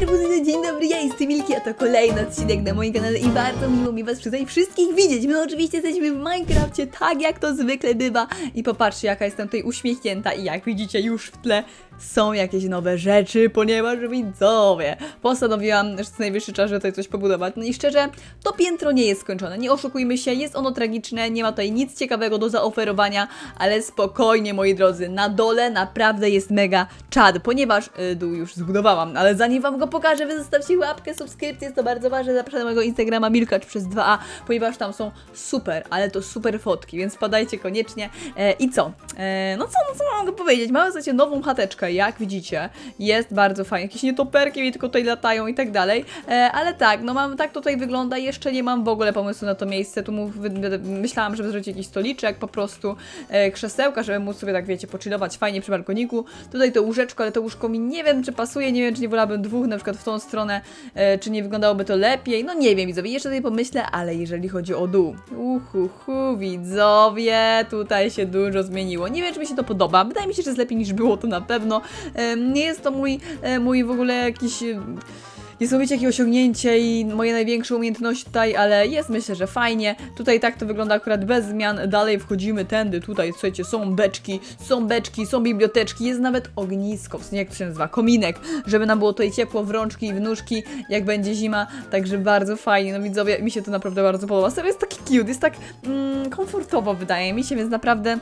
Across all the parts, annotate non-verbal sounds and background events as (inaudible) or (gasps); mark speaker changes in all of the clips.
Speaker 1: Serwus, dzień dobry, ja jestem Milki, a to kolejny odcinek na moim kanale i bardzo miło mi was tutaj wszystkich widzieć. My oczywiście jesteśmy w Minecrafcie, tak jak to zwykle bywa i popatrzcie jaka jestem tutaj uśmiechnięta i jak widzicie już w tle są jakieś nowe rzeczy, ponieważ widzowie, postanowiłam, że to najwyższy czas, żeby tutaj coś pobudować. No i szczerze, to piętro nie jest skończone, nie oszukujmy się, jest ono tragiczne, nie ma tutaj nic ciekawego do zaoferowania, ale spokojnie moi drodzy, na dole naprawdę jest mega czad, ponieważ y, dół już zbudowałam, ale zanim wam go pokażę, wy zostawcie łapkę, subskrypcję, jest to bardzo ważne, zapraszam na mojego Instagrama Milkacz przez 2a, ponieważ tam są super, ale to super fotki, więc wpadajcie koniecznie. E, I co? E, no co, no co mogę powiedzieć? Mamy słuchajcie nową chateczkę, jak widzicie, jest bardzo fajnie, jakieś nietoperki mi tylko tutaj latają i tak dalej, e, ale tak, no mam, tak tutaj wygląda, jeszcze nie mam w ogóle pomysłu na to miejsce, tu mów, myślałam, żeby zrobić jakiś stoliczek, po prostu e, krzesełka, żeby móc sobie tak, wiecie, pochillować fajnie przy balkoniku, tutaj to łóżeczko, ale to łóżko mi nie wiem, czy pasuje, nie wiem, czy nie wolałabym dwóch, na przykład w tą stronę, e, czy nie wyglądałoby to lepiej, no nie wiem, widzowie, jeszcze tutaj pomyślę, ale jeżeli chodzi o dół, uhuhu, widzowie, tutaj się dużo zmieniło, nie wiem, czy mi się to podoba, wydaje mi się, że jest lepiej niż było, to na pewno, Em, nie jest to mój, e, mój w ogóle jakiś... Niesamowicie jakie osiągnięcie i moje największe umiejętności tutaj, ale jest myślę, że fajnie. Tutaj tak to wygląda akurat bez zmian. Dalej wchodzimy tędy, tutaj słuchajcie, są beczki, są beczki, są biblioteczki, jest nawet ognisko, w sensie jak to się nazywa, kominek, żeby nam było tutaj ciepło w rączki i w nóżki, jak będzie zima, także bardzo fajnie, no widzowie, mi się to naprawdę bardzo podoba. Serio jest taki cute, jest tak mm, komfortowo wydaje mi się, więc naprawdę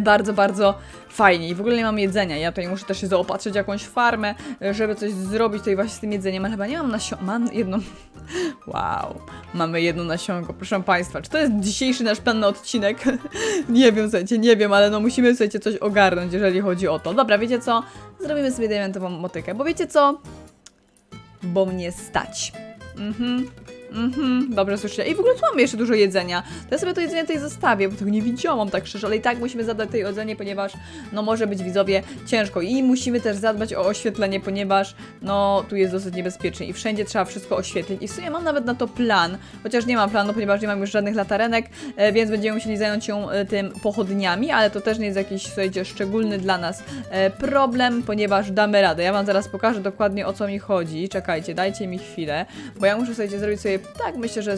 Speaker 1: bardzo, bardzo fajnie i w ogóle nie mam jedzenia. Ja tutaj muszę też się zaopatrzyć jakąś farmę, e, żeby coś zrobić tutaj właśnie z tym jedzeniem, ale chyba nie mam nasionka. Mam jedno. (laughs) Wow, mamy jedno nasionko, proszę Państwa. Czy to jest dzisiejszy nasz plan na odcinek? (laughs) nie wiem, słuchajcie, nie wiem, ale no musimy, słuchajcie, coś ogarnąć, jeżeli chodzi o to. Dobra, wiecie co? Zrobimy sobie diamentową motykę, bo wiecie co? Bo mnie stać. Mhm. Mhm, dobrze słyszycie. I w ogóle tu mamy jeszcze dużo jedzenia. To ja sobie to jedzenie tutaj zostawię, bo tego nie widziałam tak szczerze, ale i tak musimy zadbać tej jedzenie, ponieważ no może być widzowie ciężko. I musimy też zadbać o oświetlenie, ponieważ no tu jest dosyć niebezpiecznie i wszędzie trzeba wszystko oświetlić. I w sumie mam nawet na to plan, chociaż nie mam planu, ponieważ nie mam już żadnych latarenek, e, więc będziemy musieli zająć się e, tym pochodniami, ale to też nie jest jakiś, słuchajcie, szczególny dla nas e, problem, ponieważ damy radę. Ja wam zaraz pokażę dokładnie o co mi chodzi. Czekajcie, dajcie mi chwilę, bo ja muszę, słuchajcie, zrobić sobie tak, myślę, że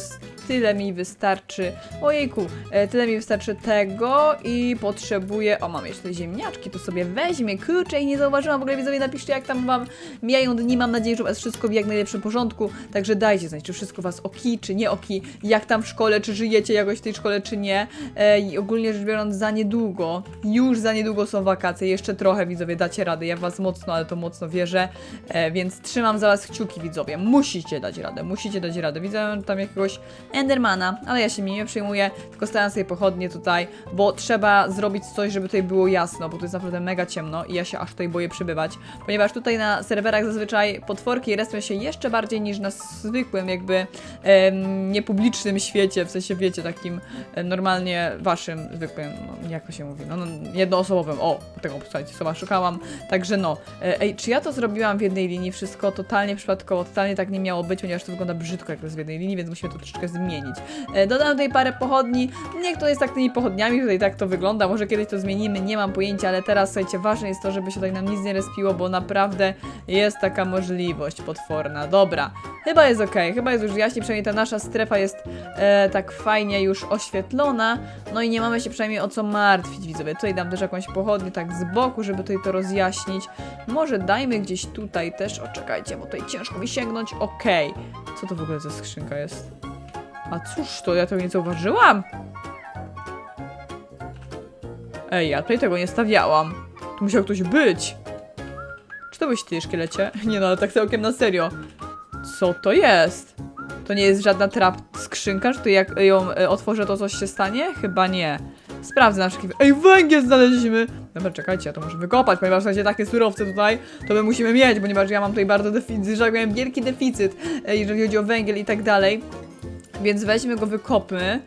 Speaker 1: tyle mi wystarczy. Ojejku, e, tyle mi wystarczy tego i potrzebuję. O, mam jeszcze ziemniaczki, to sobie weźmie. Kurczę, i nie zauważyłam. W ogóle widzowie, napiszcie, jak tam wam mijają dni. Mam nadzieję, że u was wszystko w jak najlepszym porządku. Także dajcie znać, czy wszystko was oki, czy nie oki. Jak tam w szkole, czy żyjecie jakoś w tej szkole, czy nie. E, I ogólnie rzecz biorąc, za niedługo, już za niedługo są wakacje. Jeszcze trochę, widzowie, dacie radę. Ja w was mocno, ale to mocno wierzę. E, więc trzymam za was kciuki, widzowie. Musicie dać radę, musicie dać radę. Tam jakiegoś Endermana, ale ja się nim nie przejmuję, tylko stawiam sobie pochodnie tutaj, bo trzeba zrobić coś, żeby tutaj było jasno, bo tu jest naprawdę mega ciemno i ja się aż tutaj boję przybywać, ponieważ tutaj na serwerach zazwyczaj potworki respią się jeszcze bardziej niż na zwykłym, jakby niepublicznym świecie, w sensie wiecie, takim e, normalnie waszym, zwykłym, no, jak to się mówi, no, no jednoosobowym, o, tego, słuchajcie, słowa szukałam, także no, e, ej, czy ja to zrobiłam w jednej linii, wszystko totalnie przypadkowo, totalnie tak nie miało być, ponieważ to wygląda brzydko, jak to jest w jednej linii, więc musimy to troszeczkę zmienić. E, Dodam tutaj parę pochodni. Niech to jest tak tymi pochodniami, tutaj tak to wygląda. Może kiedyś to zmienimy, nie mam pojęcia, ale teraz słuchajcie, ważne jest to, żeby się tutaj nam nic nie respiło, bo naprawdę jest taka możliwość potworna. Dobra, chyba jest ok, chyba jest już jaśniej, przynajmniej ta nasza strefa jest e, tak fajnie już oświetlona. No i nie mamy się przynajmniej o co martwić, widzowie. Tutaj dam też jakąś pochodnię tak z boku, żeby tutaj to rozjaśnić. Może dajmy gdzieś tutaj też, o czekajcie, bo tutaj ciężko mi sięgnąć. Okej. Co to w ogóle za skrzynka jest? A cóż to, ja tego nie zauważyłam. Ej, ja tutaj tego nie stawiałam. Tu musiał ktoś być. Czy to byś ty, szkielecie? (laughs) Nie no, ale tak całkiem na serio. Co to jest? To nie jest żadna trap skrzynka, że tu jak ją e, otworzę, to coś się stanie? Chyba nie. Sprawdzę na. Ej, węgiel znaleźliśmy! Dobra, czekajcie, ja to muszę wykopać, ponieważ słuchajcie, takie surowce tutaj, to my musimy mieć, ponieważ ja mam tutaj bardzo deficyt, że tak powiem, wielki deficyt, e, jeżeli chodzi o węgiel i tak dalej. Więc weźmy go, wykopmy.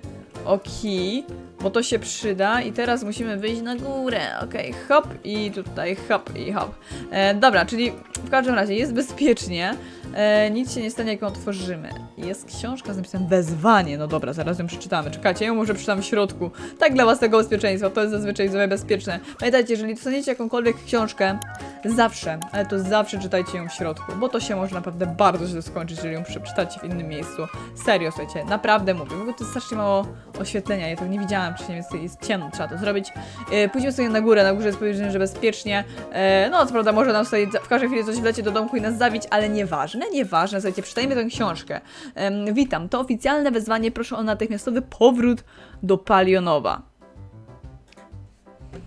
Speaker 1: Oki. Bo to się przyda i teraz musimy wyjść na górę, okej, hop i tutaj hop i hop. E, dobra, czyli w każdym razie jest bezpiecznie, e, nic się nie stanie jak ją otworzymy. Jest książka z napisem wezwanie, no dobra, zaraz ją przeczytamy, czekajcie, ja ją może przeczytam w środku, tak dla własnego bezpieczeństwa, to jest zazwyczaj sobie bezpieczne. Pamiętajcie, jeżeli dostaniecie jakąkolwiek książkę, zawsze, ale to zawsze czytajcie ją w środku, bo to się może naprawdę bardzo źle skończyć, jeżeli ją przeczytacie w innym miejscu. Serio, słuchajcie, naprawdę mówię, ogóle to jest strasznie mało oświetlenia, ja tego nie widziałam wcześniej, więc jest ciemno, trzeba to zrobić. E, pójdziemy sobie na górę, na górze jest powiedziane, że bezpiecznie. E, no, co prawda może nam tutaj w każdej chwili coś wlecie do domku i nas zabić, ale nieważne, nieważne, słuchajcie, przeczytajmy tę książkę. Witam, to oficjalne wezwanie, proszę o natychmiastowy powrót do Palionowa.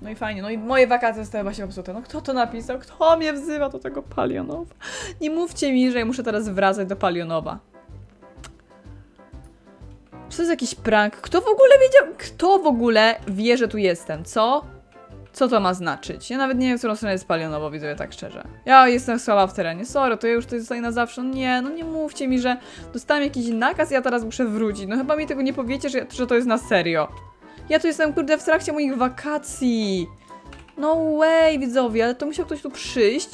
Speaker 1: No i fajnie, no i moje wakacje zostały właśnie popsute. No kto to napisał? Kto mnie wzywa do tego Palionowa? Nie mówcie mi, że ja muszę teraz wracać do Palionowa. Czy to jest jakiś prank? Kto w ogóle wiedział? Kto w ogóle wie, że tu jestem? Co? Co to ma znaczyć? Ja nawet nie wiem, w którą stronę jest Palionowo, widzę tak szczerze. Ja jestem słaba w terenie. Sorry, to ja już tutaj zostaję na zawsze. No nie, no nie mówcie mi, że dostałem jakiś nakaz ja teraz muszę wrócić. No chyba mi tego nie powiecie, że, że to jest na serio. Ja tu jestem, kurde, w trakcie moich wakacji. No way, widzowie, ale to musiał ktoś tu przyjść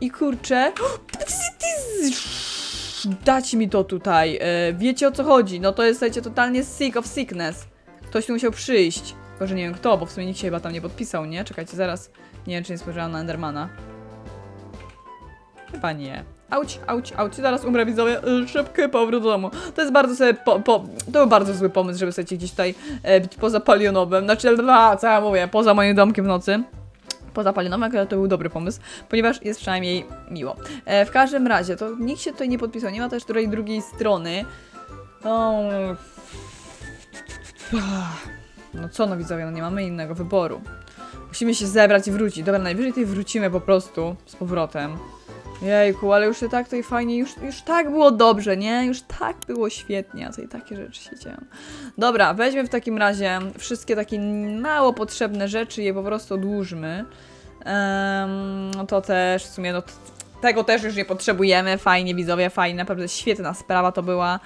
Speaker 1: i kurczę... (gasps) Dać mi to tutaj. E, wiecie o co chodzi? No to jest, słuchajcie, totalnie sick of sickness. Ktoś tu musiał przyjść. Tylko, że nie wiem kto, bo w sumie nikt się chyba tam nie podpisał, nie? Czekajcie, zaraz. Nie wiem, czy nie spojrzałam na Endermana. Chyba nie. Auć, auć, auć, zaraz umrę widzowie, Y, szybki powrót do domu. To jest bardzo sobie, po, po, to był bardzo zły pomysł, żeby sobie gdzieś tutaj e, być poza palionowym, znaczy, a, co ja mówię, poza moim domkiem w nocy. Poza palionowym, ale to był dobry pomysł, ponieważ jest przynajmniej miło. E, w każdym razie, to nikt się tutaj nie podpisał, nie ma też tutaj drugiej strony. O, no co no widzowie, no nie mamy innego wyboru. Musimy się zebrać i wrócić. Dobra, najwyżej tutaj wrócimy po prostu z powrotem. Jejku, ale już i tak tutaj fajnie, już, już tak było dobrze, nie? Już tak było świetnie, a tutaj takie rzeczy się dzieją. Dobra, weźmy w takim razie wszystkie takie mało potrzebne rzeczy je po prostu odłóżmy. No to też w sumie, no tego też już nie potrzebujemy. Fajnie, widzowie, fajnie, naprawdę świetna sprawa to była.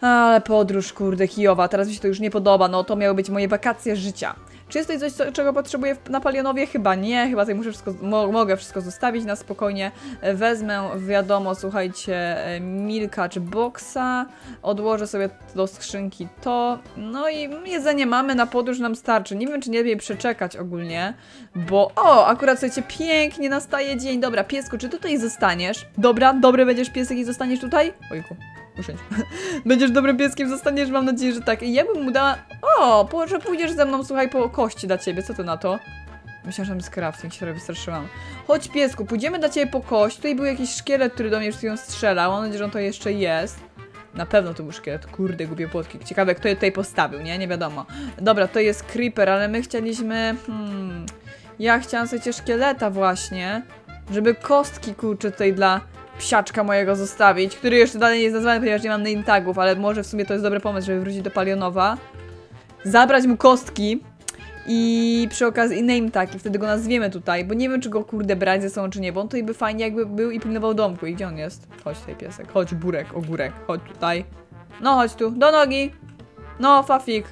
Speaker 1: Ale podróż, kurde, Kijowa, teraz mi się to już nie podoba, no to miały być moje wakacje życia. Czy jest tutaj coś, co, czego potrzebuję na Palionowie? Chyba nie, chyba tutaj muszę wszystko, mo, mogę wszystko zostawić na spokojnie. E, Wezmę, wiadomo, słuchajcie, e, Milka czy Boxa, odłożę sobie do skrzynki to, no i jedzenie mamy, na podróż nam starczy. Nie wiem, czy nie lepiej przeczekać ogólnie, bo o, akurat słuchajcie, pięknie nastaje dzień. Dobra, piesku, czy tutaj zostaniesz? Dobra, dobry będziesz piesek i zostaniesz tutaj? Ojku. Usiądź. (laughs) Będziesz dobrym pieskiem, zostaniesz, mam nadzieję, że tak. I ja bym mu dała... O, że pójdziesz ze mną, słuchaj, po kości dla ciebie, co ty na to? Myślałam, że tam jest crafting, się trochę wystraszyłam. Chodź piesku, pójdziemy dla ciebie po kość. Tutaj był jakiś szkielet, który do mnie przed chwilą strzelał. Mam nadzieję, że on to jeszcze jest. Na pewno to był szkielet. Kurde, głupie płotki. Ciekawe, kto je tutaj postawił, nie? Nie wiadomo. Dobra, to jest creeper, ale my chcieliśmy... Hmm... Ja chciałam sobie szkieleta właśnie, żeby kostki, kurczę, tutaj dla psiaczka mojego zostawić, który jeszcze dalej nie jest nazwany, ponieważ nie mam name tagów, ale może w sumie to jest dobry pomysł, żeby wrócić do Palionowa, zabrać mu kostki i przy okazji name tag i wtedy go nazwiemy tutaj, bo nie wiem, czy go kurde brać ze sobą, czy nie, bo on by fajnie jakby był i pilnował domku. I gdzie on jest? Chodź tutaj piesek, chodź burek, ogórek, chodź tutaj. No chodź tu, do nogi. No, Fafik.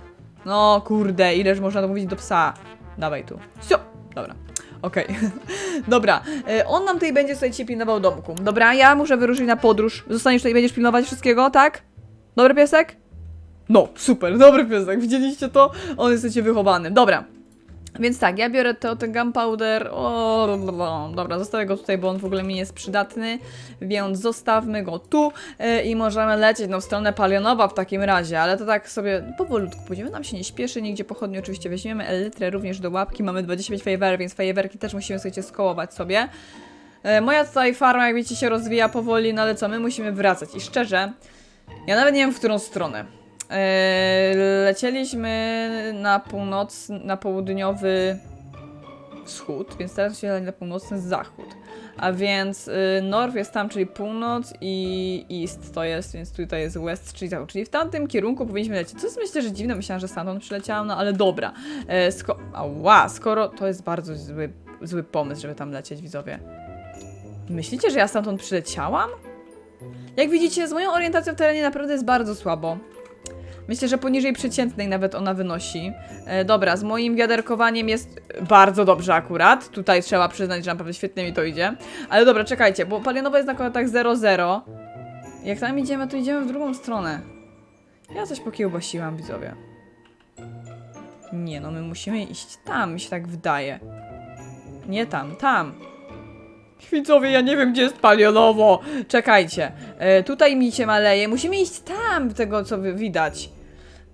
Speaker 1: No, kurde, ileż można to mówić do psa. Dawaj tu. Sio. Dobra. Okej. (laughs) Dobra. E, on nam tutaj będzie, słuchajcie, pilnował domku. Dobra, ja muszę wyruszyć na podróż. Zostaniesz tutaj, będziesz pilnować wszystkiego, tak? Dobry piesek? No, super, dobry piesek. Widzieliście to? On jest, wychowany. Dobra. Więc tak, ja biorę to, ten gunpowder. O, dobra, zostawię go tutaj, bo on w ogóle mi jest przydatny. Więc zostawmy go tu e, i możemy lecieć no, w stronę Palionowa w takim razie, ale to tak sobie powolutku pójdziemy. Nam się nie śpieszy, nigdzie pochodnie oczywiście weźmiemy. Elytrę również do łapki. Mamy 25 fajerwerek, więc fajerwerki też musimy słuchajcie skołować sobie. E, Moja tutaj farma, jak wiecie, się rozwija powoli, no ale co, my musimy wracać. I szczerze, ja nawet nie wiem, w którą stronę. Eee, lecieliśmy na północ, na południowy wschód, więc teraz się na północny zachód. A więc y, north jest tam, czyli północ i east to jest, więc tutaj jest west, czyli zachód. Czyli w tamtym kierunku powinniśmy lecieć. Co jest myślę, że dziwne, myślałam, że stamtąd przyleciałam, no ale dobra. E, sko Ała, skoro to jest bardzo zły, zły pomysł, żeby tam lecieć, widzowie. Myślicie, że ja stamtąd przyleciałam? Jak widzicie, z moją orientacją w terenie naprawdę jest bardzo słabo. Myślę, że poniżej przeciętnej nawet ona wynosi. E, dobra, z moim wiaderkowaniem jest bardzo dobrze akurat. Tutaj trzeba przyznać, że naprawdę świetnie mi to idzie. Ale dobra, czekajcie, bo palionowa jest na kontaktach 0,0. Jak tam idziemy, to idziemy w drugą stronę. Ja coś pokiełbasiłam, widzowie. Nie no, my musimy iść tam, mi się tak wydaje. Nie tam, tam. Widzowie, ja nie wiem, gdzie jest palionowo. Czekajcie. E, tutaj mi się maleje. Musimy iść tam, tego co widać.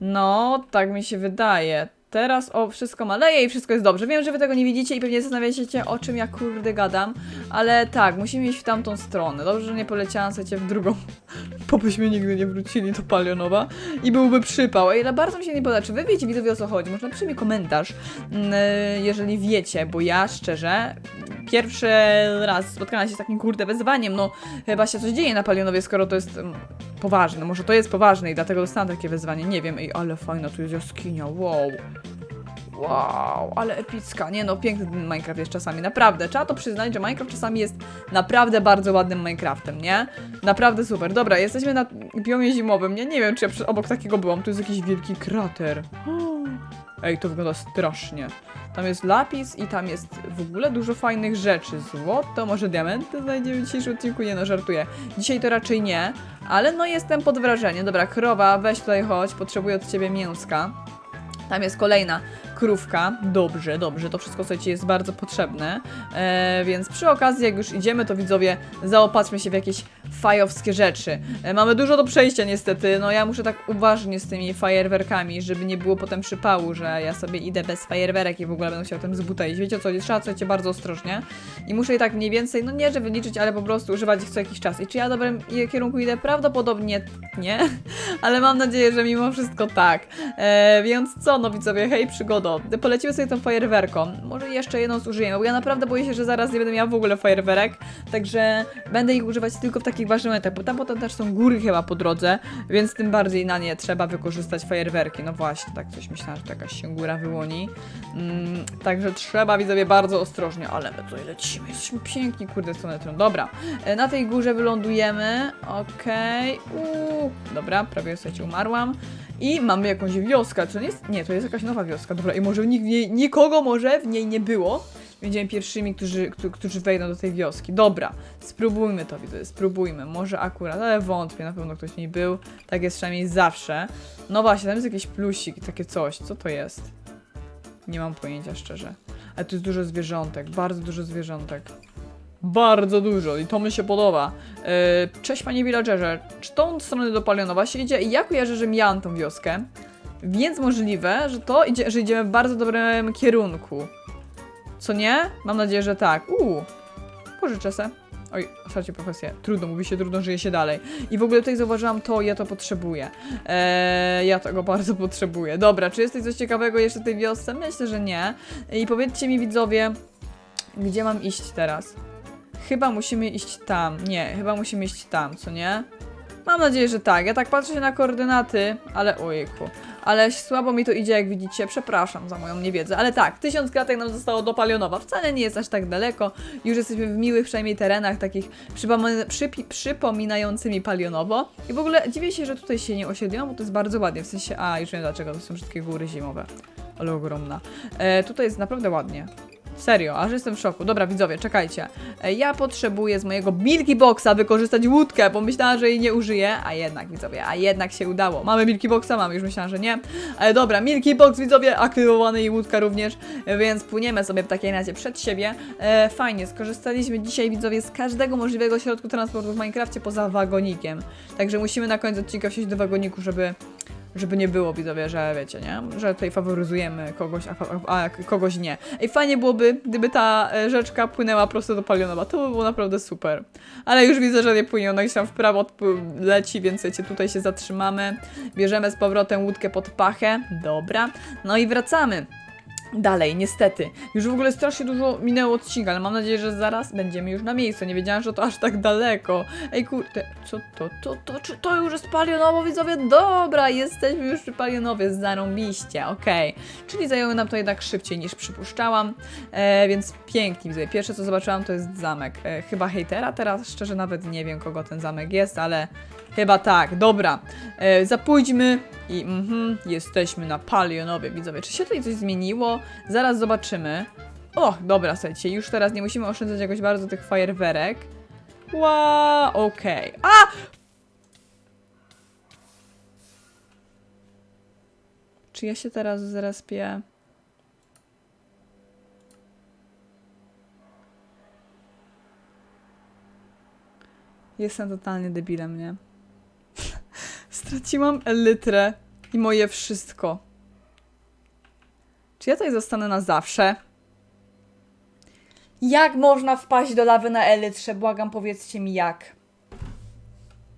Speaker 1: No, tak mi się wydaje. Teraz o wszystko maleje i wszystko jest dobrze. Wiem, że wy tego nie widzicie i pewnie zastanawiacie się, o czym ja kurde gadam, ale tak, musimy iść w tamtą stronę. Dobrze, że nie poleciałam sobie w drugą, byśmy nigdy nie wrócili do Palionowa i byłby przypał. Ej, Ale bardzo mi się nie podoba. Czy wy wiecie, widzowie, o co chodzi? Może napiszcie komentarz, mm, jeżeli wiecie, bo ja szczerze pierwszy raz spotkałam się z takim kurde wyzwaniem. No, chyba się coś dzieje na Palionowie, skoro to jest mm, poważne. Może to jest poważne i dlatego dostałam takie wyzwanie. Nie wiem, ej, ale fajna tu jest jaskinia, wow. Wow, ale epicka. Nie no, piękny ten Minecraft jest czasami, naprawdę. Trzeba to przyznać, że Minecraft czasami jest naprawdę bardzo ładnym Minecraftem, nie? Naprawdę super. Dobra, jesteśmy na biomie zimowym. Ja nie wiem, czy ja obok takiego byłam. Tu jest jakiś wielki krater. (gasps) Ej, to wygląda strasznie. Tam jest lapis i tam jest w ogóle dużo fajnych rzeczy. Złoto, może diamenty znajdziemy w dzisiejszym odcinku? Nie no, żartuję. Dzisiaj to raczej nie, ale no jestem pod wrażeniem. Dobra, krowa, weź tutaj chodź, potrzebuję od ciebie mięska. Tam jest kolejna krówka. Dobrze, dobrze, to wszystko słuchajcie jest bardzo potrzebne. E, więc przy okazji, jak już idziemy, to widzowie, zaopatrzmy się w jakieś fajowskie rzeczy. E, mamy dużo do przejścia niestety. No ja muszę tak uważnie z tymi fajerwerkami, żeby nie było potem przypału, że ja sobie idę bez fajerwerek i w ogóle będę chciał tym z buta iść. Wiecie o co? Trzeba słuchajcie bardzo ostrożnie. I muszę je tak mniej więcej, no nie, że wyliczyć, ale po prostu używać ich co jakiś czas. I czy ja w dobrym kierunku idę? Prawdopodobnie nie, (laughs) ale mam nadzieję, że mimo wszystko tak. E, więc co, no widzowie, hej przygodo, polecimy sobie tą fajerwerką. Może jeszcze jedną zużyjemy, bo ja naprawdę boję się, że zaraz nie będę miała w ogóle fajerwerek, także będę ich używać tylko w takich ważnych momentach, bo tam potem też są góry chyba po drodze, więc tym bardziej na nie trzeba wykorzystać fajerwerki. No właśnie, tak coś myślałam, że jakaś się góra wyłoni. Mm, także trzeba, widzowie, bardzo ostrożnie, ale my tutaj lecimy, jesteśmy piękni, kurde, sonetron. Dobra, e, na tej górze wylądujemy, okej, uuu, dobra, prawie słuchajcie, umarłam. I mamy jakąś wioskę, czy nie jest? Nie, to jest jakaś nowa wioska, dobra, i może nikt w niej, nikogo może w niej nie było. Będziemy pierwszymi, którzy, którzy, wejdą do tej wioski. Dobra, spróbujmy to, widzę, spróbujmy. Może akurat, ale wątpię, na pewno ktoś w niej był. Tak jest przynajmniej zawsze. No właśnie, tam jest jakiś plusik, takie coś. Co to jest? Nie mam pojęcia, szczerze. Ale tu jest dużo zwierzątek, bardzo dużo zwierzątek. Bardzo dużo i to mi się podoba. Yy, cześć panie villagerze, czy tą stronę do Palionowa się idzie? Ja kojarzę, że miałam tą wioskę, więc możliwe, że to idzie, że idziemy w bardzo dobrym kierunku. Co nie? Mam nadzieję, że tak. Uuu, pożyczę se. Oj, słuchajcie, profesję. Trudno, mówi się trudno, żyje się dalej. I w ogóle tutaj zauważyłam to, ja to potrzebuję. Eee, ja tego bardzo potrzebuję. Dobra, czy jest tutaj coś ciekawego jeszcze w tej wiosce? Myślę, że nie. I powiedzcie mi, widzowie, gdzie mam iść teraz? Chyba musimy iść tam. Nie, chyba musimy iść tam, co nie? Mam nadzieję, że tak. Ja tak patrzę na koordynaty, ale ojejku. Ale słabo mi to idzie, jak widzicie. Przepraszam za moją niewiedzę. Ale tak, tysiąc kratek nam zostało do Palionowa. Wcale nie jest aż tak daleko. Już jesteśmy w miłych przynajmniej terenach, takich przypominającymi Palionowo. I w ogóle dziwię się, że tutaj się nie osiedliłam, bo to jest bardzo ładnie. W sensie, a już wiem dlaczego, to są wszystkie góry zimowe. Ale ogromna. E, tutaj jest naprawdę ładnie. Serio, aż jestem w szoku. Dobra, widzowie, czekajcie. E, Ja potrzebuję z mojego Milky Boxa wykorzystać łódkę, bo myślałam, że jej nie użyję, a jednak, widzowie, a jednak się udało. Mamy Milky Boxa, mamy, już myślałam, że nie. Ale dobra, Milky Box, widzowie, aktywowany i łódka również, e, więc płyniemy sobie w takiej razie przed siebie. E, fajnie, skorzystaliśmy dzisiaj, widzowie, z każdego możliwego środku transportu w Minecrafcie poza wagonikiem. Także musimy na końcu odcinka wsiąść do wagoniku, żeby żeby nie było widzowie, że wiecie, nie? Że tutaj faworyzujemy kogoś, a, a kogoś nie. Ej, fajnie byłoby, gdyby ta e, rzeczka płynęła prosto do Palionowa. To by było naprawdę super. Ale już widzę, że nie płynie, ona gdzieś tam w prawo leci, więc wiecie, tutaj się zatrzymamy. Bierzemy z powrotem łódkę pod pachę. Dobra. No i wracamy. Dalej, niestety. Już w ogóle strasznie dużo minęło odcinka, ale mam nadzieję, że zaraz będziemy już na miejscu. Nie wiedziałam, że to aż tak daleko. Ej, kurde, co to, to, to, czy to już jest palionowo, widzowie? Dobra, jesteśmy już przy palionowie, zarąbiście, okej. Czyli zajęło nam to jednak szybciej niż przypuszczałam, e, więc pięknie, widzowie. Pierwsze, co zobaczyłam, to jest zamek. E, chyba hejtera teraz, szczerze nawet nie wiem, kogo ten zamek jest, ale chyba tak. Dobra, e, zapójdźmy I mhm, jesteśmy na Palionowie, widzowie. Czy się tutaj coś zmieniło? Zaraz zobaczymy. O, dobra, słuchajcie, już teraz nie musimy oszczędzać jakoś bardzo tych fajerwerek. Wow, okej. A! Czy ja się teraz zrespię? Jestem totalnie debilem, nie? (laughs) Straciłam elytrę i moje wszystko. Czy ja tutaj zostanę na zawsze? Jak można wpaść do lawy na elytrze? Błagam, powiedzcie mi jak.